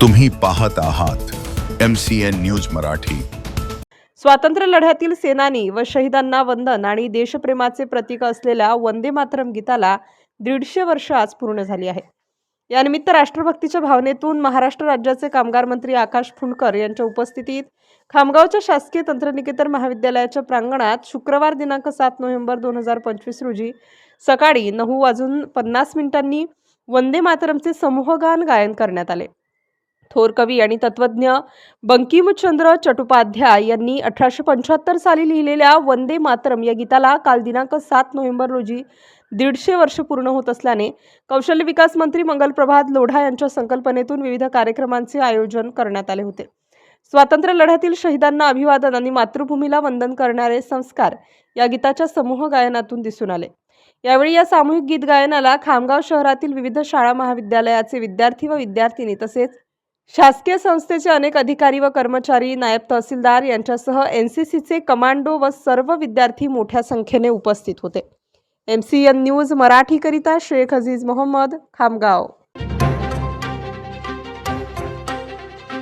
तुम्ही पाहत आहात M C N news Marathi. स्वातंत्र्य लढ्यातील सेनानी व शहीदांना वंदन आणि देशप्रेमाचे प्रतीक असलेल्या वंदे मातरम गीताला दीडशे वर्ष आज पूर्ण झाली आहे यानिमित्त राष्ट्रभक्तीच्या भावनेतून महाराष्ट्र राज्याचे कामगार मंत्री आकाश फुंडकर यांच्या उपस्थितीत खामगावच्या शासकीय तंत्रनिकेतन महाविद्यालयाच्या प्रांगणात शुक्रवार दिनांक सात नोव्हेंबर दोन हजार पंचवीस रोजी सकाळी नऊ वाजून पन्नास मिनिटांनी वंदे मातरमचे समूहगान गायन करण्यात आले. थोर कवी आणि तत्वज्ञ बंकिमचंद्र चट्टोपाध्याय यांनी अठराशे पंच्याहत्तर साली लिहिलेल्या वंदे मातरम या गीताला काल दिनांक सात नोव्हेंबर रोजी दीडशे वर्ष पूर्ण होत असल्याने कौशल्य विकास मंत्री मंगल प्रभात लोढा यांच्या संकल्पनेतून विविध कार्यक्रमांचे आयोजन करण्यात आले होते. स्वातंत्र्य लढ्यातील शहीदांना अभिवादन आणि मातृभूमीला वंदन करणारे संस्कार या गीताच्या समूह गायनातून दिसून आले. यावेळी या सामूहिक गीत गायनाला खामगाव शहरातील विविध शाळा महाविद्यालयाचे विद्यार्थी व विद्यार्थिनी तसेच शासकीय संस्थेचे अनेक अधिकारी व कर्मचारी नायब तहसीलदार यांच्यासह एन सी सीचे कमांडो व सर्व विद्यार्थी मोठ्या संख्येने उपस्थित होते. एम सी एन न्यूज मराठीकरिता शेख अजीज मोहम्मद खामगाव.